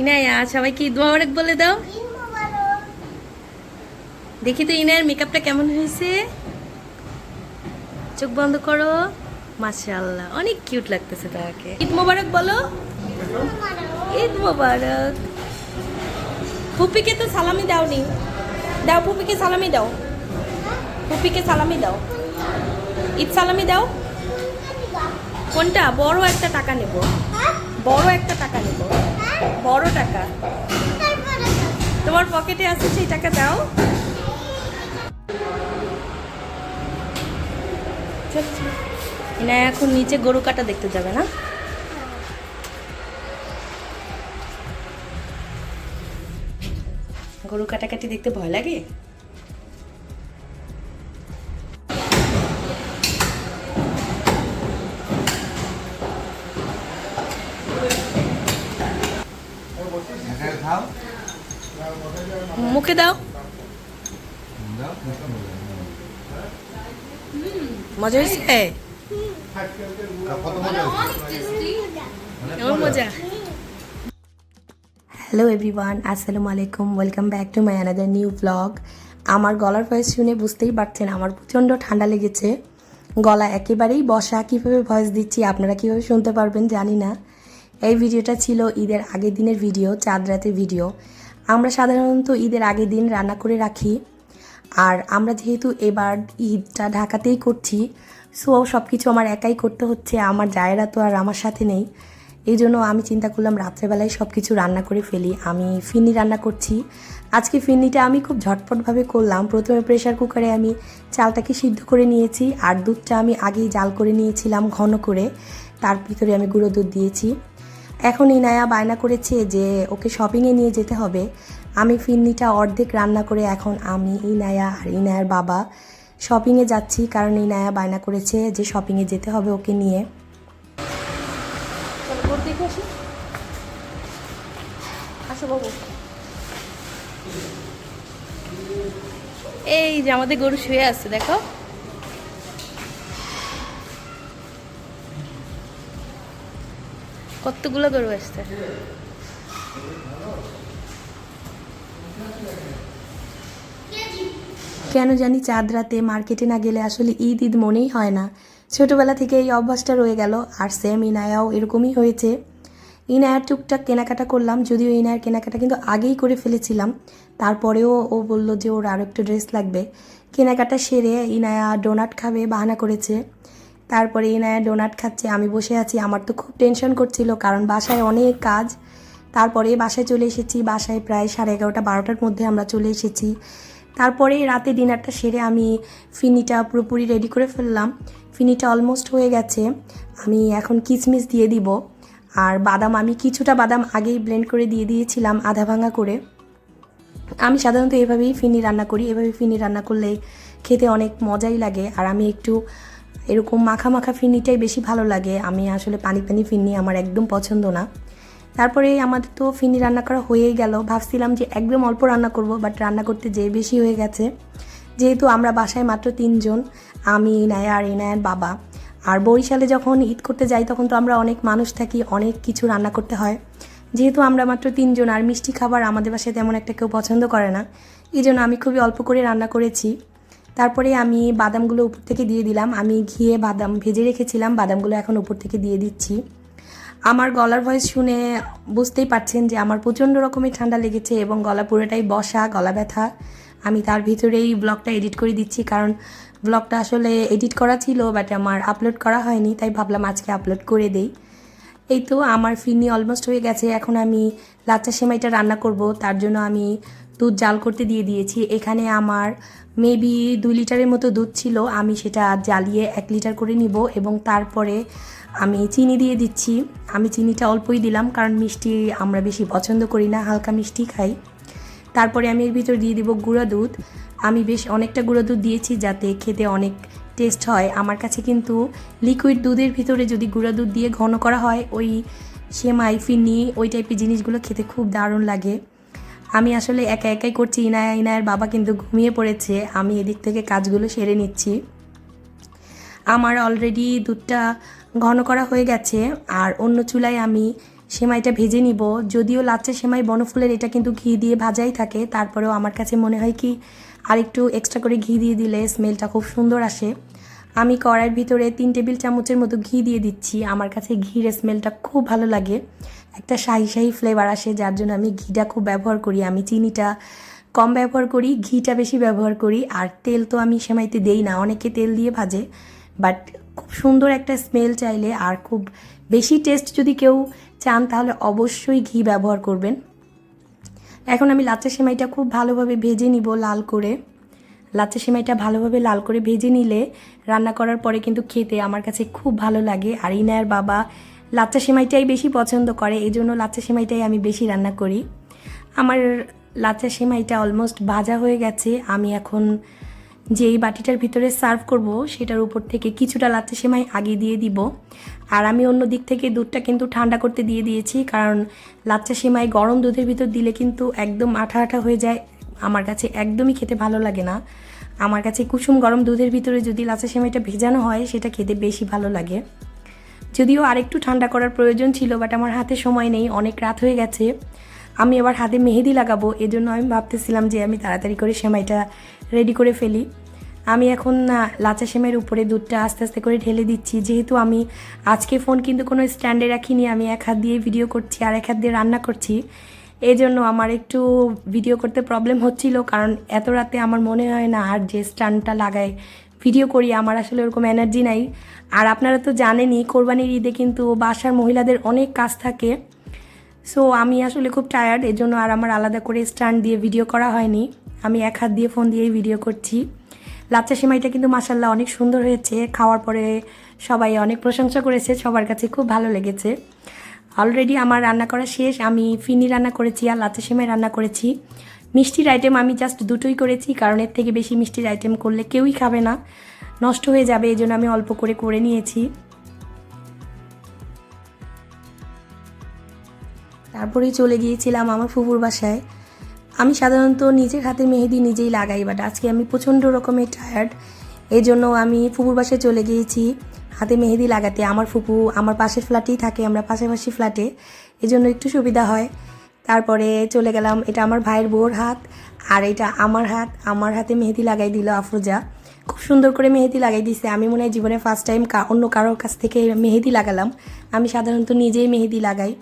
ইনায়া সবাইকে ঈদ মোবারক বলে দাও? দেখি তো ইনায়ের মেকআপটা কেমন হয়েছে? চোখ বন্ধ করো। মাশাআল্লাহ, অনেক কিউট লাগতেছে তোমাকে। ঈদ মোবারক বলো। ঈদ মোবারক। ফুপিকে তো সালামি দাওনি। দাও ফুপিকে সালামি দাও। ফুপিকে সালামি দাও। ঈদ সালামি দাও। কোনটা? বড় একটা টাকা নেব। বড় একটা টাকা নেব। বড় টাকা। তোমার পকেটে আছে সেই টাকা দাও। না এখন নিচে গরু কাটা দেখতে যাবে না? গরু কাটাকাটি দেখতে ভয় লাগে? দাও। মজা হয়েছে? কত মজা কেমন মজা? হ্যালো এভরিওয়ান আসসালামু আলাইকুম। Welcome back to my another new blog আমার গলার ভয়েস শুনে বুঝতেই পারছেন আমার প্রচণ্ড ঠান্ডা লেগেছে। গলা একেবারেই বসা কীভাবে ভয়েস দিচ্ছি আপনারা কীভাবে শুনতে পারবেন জানি না। এই ভিডিওটা ছিল ঈদের আগের দিনের ভিডিও চাঁদ রাতের ভিডিও। আমরা সাধারণত ঈদের আগের দিন রান্না করে রাখি। আর আমরা যেহেতু এবার ঈদটা ঢাকাতেই করছি সো সব কিছু আমার একাই করতে হচ্ছে, আমার জায়েরা তো আর আমার সাথে নেই। এই জন্য আমি চিন্তা করলাম রাত্রেবেলায় সব কিছু রান্না করে ফেলি। আমি ফিরনি রান্না করছি। আজকে ফিরনিটা আমি খুব ঝটপটভাবে করলাম। প্রথমে প্রেশার কুকারে আমি চালটাকে সিদ্ধ করে নিয়েছি, আর দুধটা আমি আগেই জাল করে নিয়েছিলাম ঘন করে। তার ভিতরে আমি গুঁড়ো দুধ দিয়েছি। এখন ইনায়া বায়না করেছে যে ওকে শপিংয়ে নিয়ে যেতে হবে। আমি ফিরনিটা অর্ধেক রান্না করে এখন আমি, ইনায়া আর ইনায়ার বাবা শপিংয়ে যাচ্ছি কারণ ইনায়া বায়না করেছে যে শপিংয়ে যেতে হবে ওকে নিয়ে। এই যে আমাদের গরু শুয়ে আছে, দেখো। কতগুলো গরু আসছে? কেন জানি চাঁদ রাতে মার্কেটে না গেলে আসলে ঈদ ঈদ মনেই হয় না। ছোটোবেলা থেকে এই অভ্যাসটা রয়ে গেল, আর সেম ইনায়াও এরকমই হয়েছে। ইনায়ার টুকটাক কেনাকাটা করলাম, যদিও ইনায়ার কেনাকাটা কিন্তু আগেই করে ফেলেছিলাম। তারপরেও ও বলল যে ওর আরও একটু ড্রেস লাগবে। কেনাকাটা সেরে ইনায়া ডোনাট খাবে, বাহানা করেছে। তারপরে ইনায়া ডোনাট খাচ্ছে, আমি বসে আছি, আমার তো খুব টেনশন করছিল, কারণ বাসায় অনেক কাজ। তারপরে বাসায় চলে এসেছি, বাসায় প্রায় সাড়ে এগারোটা, বারোটার মধ্যে আমরা চলে এসেছি। তারপরে রাতে ডিনারটা সেরে আমি ফিনিটা পুরোপুরি রেডি করে ফেললাম। ফিনিটা অলমোস্ট হয়ে গেছে, আমি এখন কিচমিচ দিয়ে দিব। আর বাদাম, আমি কিছুটা বাদাম আগেই ব্লেন্ড করে দিয়ে দিয়েছিলাম আধা ভাঙা করে। আমি সাধারণত এভাবেই ফিনি রান্না করি, এভাবে ফিনি রান্না করলে খেতে অনেক মজাই লাগে। আর আমি একটু এরকম মাখা মাখা ফিনিটাই বেশি ভালো লাগে। আমি আসলে পানি পানি ফিন্নি আমার একদম পছন্দ না। তারপরে আমাদের তো ফিনি রান্না করা হয়েই গেল। ভাবছিলাম যে একদম অল্প রান্না করব বাট রান্না করতে যেয়ে বেশি হয়ে গেছে। যেহেতু আমরা বাসায় মাত্র তিনজন, আমি ইনায়া আর ইনায়ার বাবা। আর বরিশালে যখন ঈদ করতে যাই, তখন তো আমরা অনেক মানুষ থাকি, অনেক কিছু রান্না করতে হয়। যেহেতু আমরা মাত্র তিনজন, আর মিষ্টি খাবার আমাদের বাসায় তেমন একটা কেউ পছন্দ করে না। এই জন্য আমি খুবই অল্প করে রান্না করেছি। তারপরে আমি বাদামগুলো উপর থেকে দিয়ে দিলাম। আমি ঘিয়ে বাদাম ভেজে রেখেছিলাম, বাদামগুলো এখন উপর থেকে দিয়ে দিচ্ছি। আমার গলার ভয়েস শুনে বুঝতেই পারছেন যে আমার প্রচণ্ড রকমের ঠান্ডা লেগেছে এবং গলা পুরোটাই বসা, গলা ব্যথা। আমি তার ভিতরেই ব্লগটা এডিট করে দিচ্ছি কারণ ব্লগটা আসলে এডিট করা ছিল বাট আমার আপলোড করা হয়নি, তাই ভাবলাম আজকে আপলোড করে দেই। এই তো আমার ফিরনি অলমোস্ট হয়ে গেছে। এখন আমি লাচ্চা সেমাইটা রান্না করব, তার জন্য আমি দুধ জাল করতে দিয়ে দিয়েছি। এখানে আমার মেবি দুই লিটারের মতো দুধ ছিল। আমি সেটা জ্বালিয়ে এক লিটার করে নিব এবং তারপরে আমি চিনি দিয়ে দিচ্ছি। আমি চিনিটা অল্পই দিলাম কারণ মিষ্টি আমরা বেশি পছন্দ করি না, হালকা মিষ্টি খাই। তারপরে আমি এর ভিতর দিয়ে দিব গুঁড়া দুধ। আমি বেশ অনেকটা গুঁড়ো দুধ দিয়েছি যাতে খেতে অনেক টেস্ট হয়। আমার কাছে কিন্তু লিকুইড দুধের ভিতরে যদি গুঁড়া দুধ দিয়ে ঘন করা হয়, ওই সেমাই ফিরনি ওই টাইপের জিনিসগুলো খেতে খুব দারুণ লাগে। আমি আসলে একা একাই করছি, ইনায়া, ইনায়ের বাবা কিন্তু ঘুমিয়ে পড়েছে, আমি এদিক থেকে কাজগুলো সেরে নিচ্ছি। আমার অলরেডি দুধটা ঘন করা হয়ে গেছে, আর অন্য চুলায় আমি সেমাইটা ভেজে নিব। যদিও লাচ্চা সেমাই বনফুলের, এটা কিন্তু ঘি দিয়ে ভাজাই থাকে, তারপরেও আমার কাছে মনে হয় কি, আরেকটু এক্সট্রা করে ঘি দিয়ে দিলে স্মেলটা খুব সুন্দর আসে। আমি কড়াইয়ের ভিতরে তিন টেবিল চামচের মতো ঘি দিয়ে দিচ্ছি, আমার কাছে ঘির স্মেলটা খুব ভালো লাগে। একটা শাহি শাহি ফ্লেভার আসে, যার জন্য আমি ঘিটা খুব ব্যবহার করি। আমি চিনিটা কম ব্যবহার করি, ঘিটা বেশি ব্যবহার করি, আর তেল তো আমি সেমাইতে দেই না। অনেকে তেল দিয়ে ভাজে বাট খুব সুন্দর একটা স্মেল চাইলে আর খুব বেশি টেস্ট যদি কেউ চান, তাহলে অবশ্যই ঘি ব্যবহার করবেন। এখন আমি লাচ্চা সেমাইটা খুব ভালোভাবে ভেজে নিব লাল করে। লাচ্চা সেমাইটা ভালোভাবে লাল করে ভেজে নিলে রান্না করার পরে কিন্তু খেতে আমার কাছে খুব ভালো লাগে। আর ইনায়ার বাবা লাচ্চা সেমাইটাই বেশি পছন্দ করে এই জন্য লাচ্চা সেমাইটাই আমি বেশি রান্না করি। আমার লাচ্চা সেমাইটা অলমোস্ট ভাজা হয়ে গেছে, আমি এখন যেই বাটিটার ভিতরে সার্ভ করব, সেটার উপর থেকে কিছুটা লাচ্চা সেমাই আগে দিয়ে দিব। আর আমি অন্য দিক থেকে দুধটা কিন্তু ঠান্ডা করতে দিয়ে দিয়েছি, কারণ লাচ্চা সেমাই গরম দুধের ভিতর দিলে কিন্তু একদম আঠা আঠা হয়ে যায়, আমার কাছে একদমই খেতে ভালো লাগে না। আমার কাছে কুসুম গরম দুধের ভিতরে যদি লাচ্চা সেমাইটা ভেজানো হয়, সেটা খেতে বেশি ভালো লাগে। যদিও আরেকটু ঠান্ডা করার প্রয়োজন ছিল বাট আমার হাতে সময় নেই, অনেক রাত হয়ে গেছে। আমি এবার হাতে মেহেদি লাগাবো, এজন্য আমি ভাবতেছিলাম যে আমি তাড়াতাড়ি করে সেমাইটা রেডি করে ফেলি। আমি এখন লাচা সেমাইয়ের উপরে দুধটা আস্তে আস্তে করে ঢেলে দিচ্ছি। যেহেতু আমি আজকে ফোন কিন্তু কোনো স্ট্যান্ডে রাখিনি, আমি এক হাত দিয়ে ভিডিও করছি আর এক হাত দিয়ে রান্না করছি। এই জন্য আমার একটু ভিডিও করতে প্রবলেম হচ্ছিল, কারণ এত রাতে আমার মনে হয় না আর যে স্ট্যান্ডটা লাগায় ভিডিও করি, আমার আসলে ওরকম এনার্জি নাই। আর আপনারা তো জানেনই, কোরবানির ঈদে কিন্তু বাসার মহিলাদের অনেক কাজ থাকে। সো আমি আসলে খুব টায়ার্ড এজন্য আর আমার আলাদা করে স্ট্যান্ড দিয়ে ভিডিও করা হয়নি। আমি এক হাত দিয়ে ফোন দিয়েই ভিডিও করছি। লাচ্চা সেমাইটা কিন্তু মাসাল্লাহ অনেক সুন্দর হয়েছে। খাওয়ার পরে সবাই অনেক প্রশংসা করেছে, সবার কাছে খুব ভালো লেগেছে। অলরেডি আমার রান্না করা শেষ, আমি ফিনি রান্না করেছি আর লাচ্চা সেমাই রান্না করেছি। মিষ্টির আইটেম আমি জাস্ট দুটোই করেছি, কারণ এর থেকে বেশি মিষ্টির আইটেম করলে কেউই খাবে না। নষ্ট হয়ে যাবে এই জন্য আমি অল্প করে করে নিয়েছি। তারপরেই চলে গিয়েছিলাম আমার ফুপুর বাসায়। আমি সাধারণত নিজের হাতে মেহেদি নিজেই লাগাই বাট আজকে আমি প্রচণ্ড রকমের টায়ার্ড এই জন্য আমি ফুপুর বাসায় চলে গিয়েছি হাতে মেহেদি লাগাতে। আমার ফুপু আমার পাশের ফ্ল্যাটেই থাকে, আমরা পাশাপাশি ফ্ল্যাটে এই জন্য একটু সুবিধা হয়। তারপরে চলে গেলাম, এটা আমার ভাইয়ের বউর হাত আর এটা আমার হাত। আমার হাতে মেহেদি লাগাই দিল আফরোজা। খুব সুন্দর করে মেহেদি লাগাই দিছে। আমি মনে হয় জীবনে ফার্স্ট টাইম অন্য কারোর কাছ থেকে মেহেদি লাগালাম। আমি সাধারণত নিজেই মেহেদি লাগাই।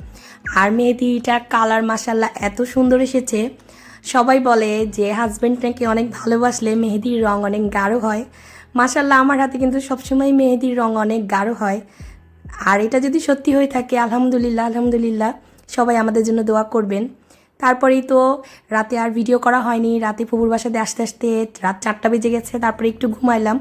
আর মেহেদিটা কালার মাসাল্লাহ এত সুন্দর এসেছে। সবাই বলে যে হাজব্যান্ড নাকি অনেক ভালোবাসলে মেহেদির রং অনেক গাঢ় হয়। মাসাল্লাহ আমার হাতে কিন্তু সবসময় মেহেদির রং অনেক গাঢ় হয়। আর এটা যদি সত্যি হয়ে থাকে, আলহামদুলিল্লাহ আলহামদুলিল্লাহ। সবাই আমাদের জন্য দোয়া করবেন। তারপরেই তো রাতে আর ভিডিও করা হয়নি। রাতে ফুপুর বাসাতে আসতে আসতে রাত চারটা বেজে গেছে, তারপরে একটু ঘুমাইলাম।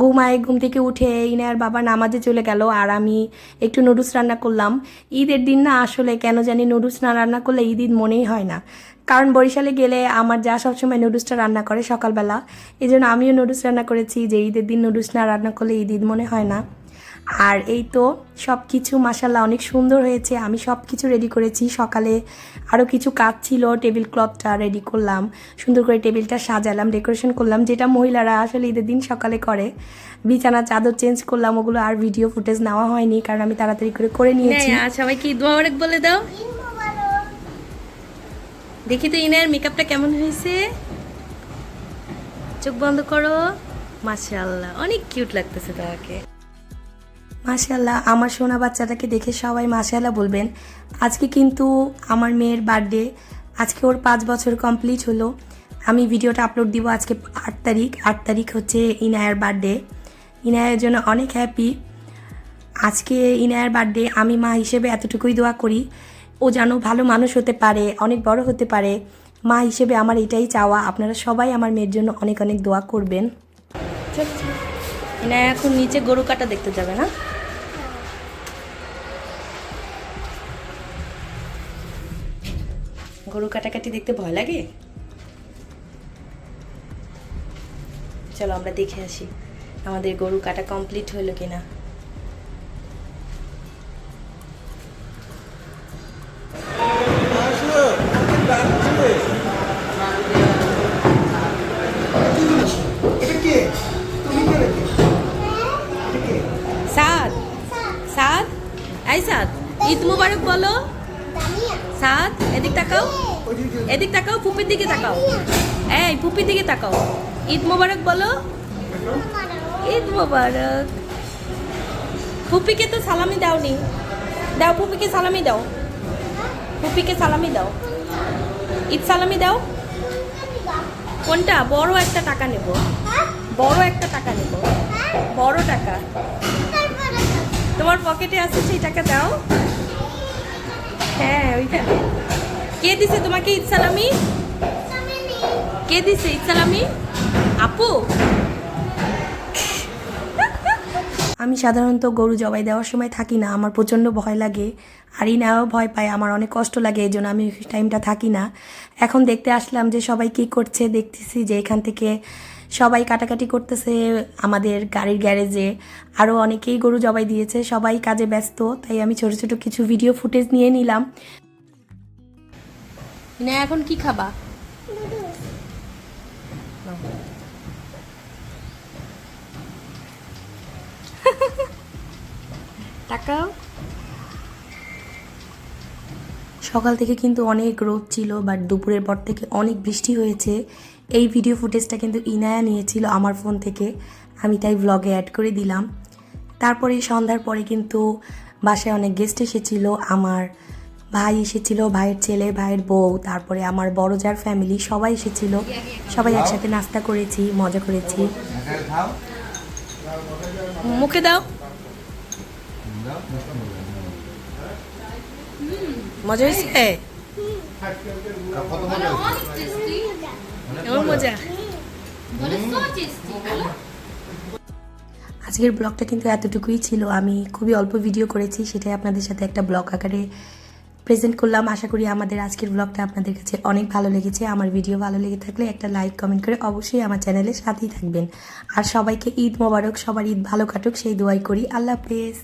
ঘুমায় ঘুম থেকে উঠে ইনার বাবা নামাজে চলে গেল আর আমি একটু নুডলস রান্না করলাম। ঈদের দিন না আসলে কেন জানি নুডলস না রান্না করলে ঈদ ঈদ মনেই হয় না। কারণ বরিশালে গেলে আমার যা সবসময় নুডলসটা রান্না করে সকালবেলা এই জন্য আমিও নুডলস রান্না করেছি যে ঈদের দিন নুডলস না রান্না করলে ঈদ ঈদ মনে হয় না। আর এই তো সব কিছু মাসাল্লাহ অনেক সুন্দর হয়েছে। আমি সব কিছু রেডি করেছি। সকালে আরও কিছু কাজ ছিল টেবিল ক্লথটা রেডি করলাম। সুন্দর করে টেবিলটা সাজালাম ডেকোরেশন করলাম। যেটা মহিলারা আসলে ঈদের দিন সকালে করে। বিছানা চাদর চেঞ্জ করলাম ওগুলো আর ভিডিও ফুটেজ নেওয়া হয়নি কারণ আমি তাড়াতাড়ি করে করে নিয়েছি। সবাই কি দোয়া বলে দাও। দেখি তো ইনার মেকআপটা কেমন হয়েছে। চোখ বন্ধ করো। মাশাআল্লাহ অনেক কিউট লাগতেছে তোমাকে। মাশাল্লাহ আমার সোনা বাচ্চাটাকে দেখে সবাই মাশাল্লাহ বলবেন। আজকে কিন্তু আমার মেয়ের বার্থডে আজকে ওর পাঁচ বছর কমপ্লিট হলো। আমি ভিডিওটা আপলোড দিব আজকে আট তারিখ আট তারিখ হচ্ছে ইনায়ার বার্থডে ইনায়ের জন্য অনেক হ্যাপি আজকে ইনায়ার বার্থডে আমি মা হিসেবে এতটুকুই দোয়া করি। ও যেন ভালো মানুষ হতে পারে, অনেক বড় হতে পারে। মা হিসেবে আমার এটাই চাওয়া। আপনারা সবাই আমার মেয়ের জন্য অনেক অনেক দোয়া করবেন। ইনা এখন নিচে গরু কাটা দেখতে যাবে না। গরু কাটাকাটি দেখতে ভয় লাগে? চলো আমরা দেখে আসি আমাদের গরু কাটা কমপ্লিট হলো কিনা। এদিক তাকাও পুপির দিকে তাকাও। এই পুপির দিকে তাকাও। ঈদ মোবারক বলো। ঈদ মোবারক। ফুপিকে তো সালামি দাওনি। দাও, ফুপিকে সালামি দাও। ফুপিকে সালামি দাও। ঈদ সালামি দাও। কোনটা? বড় একটা টাকা নেব। বড় একটা টাকা নেব। বড় টাকা। তোমার পকেটে আছে সেই টাকা দাও। হ্যাঁ ওইখানে। কে দিছে তোমাকে ঈদ সালামি? কে দিছে ঈদ সালামি? আপু? আমি সাধারণত গরু জবাই দেওয়ার সময় থাকি না, আমার প্রচণ্ড ভয় লাগে। আর ইনাও ভয় পায়, আমার অনেক কষ্ট লাগে এই জন্য আমি টাইমটা থাকি না। এখন দেখতে আসলাম যে সবাই কী করছে, দেখতেছি যে এখান থেকে সবাই কাটাকাটি করতেছে আমাদের গাড়ির গ্যারেজে। আরও অনেকেই গরু জবাই দিয়েছে, সবাই কাজে ব্যস্ত, তাই আমি ছোট ছোট কিছু ভিডিও ফুটেজ নিয়ে নিলাম। না, এখন কি খাবা? তাকাও। সকাল থেকে কিন্তু অনেক রোদ ছিল বাট দুপুরের পর থেকে অনেক বৃষ্টি হয়েছে। এই ভিডিও ফুটেজটা কিন্তু ইনায়া নিয়েছিল আমার ফোন থেকে। আমি তাই ব্লগে অ্যাড করে দিলাম। তারপরে সন্ধ্যার পরে কিন্তু বাসায় অনেক গেস্ট এসেছিল, আমার ভাই এসেছিল, ভাইয়ের ছেলে, ভাইয়ের বউ, তারপরে আমার বড় যার ফ্যামিলি সবাই এসেছিল। সবাই একসাথে নাস্তা করেছি, মজা করেছি। মুখে দাও। মজা হয়েছে? মজা? আজকের ব্লগটা কিন্তু এতটুকুই ছিল। আমি খুবই অল্প ভিডিও করেছি, সেটাই আপনাদের সাথে একটা ব্লগ আকারে প্রেজেন্ট করলাম। আশা করি আমাদের আজকের ব্লগটা আপনাদের কাছে অনেক ভালো লেগেছে। আমার ভিডিও ভালো লেগে থাকলে একটা লাইক কমেন্ট করে অবশ্যই আমার চ্যানেলের সাথেই থাকবেন। আর সবাইকে ঈদ মোবারক, সবার ঈদ ভালো কাটুক, সেই দোয়াই করি। আল্লাহ হাফেজ।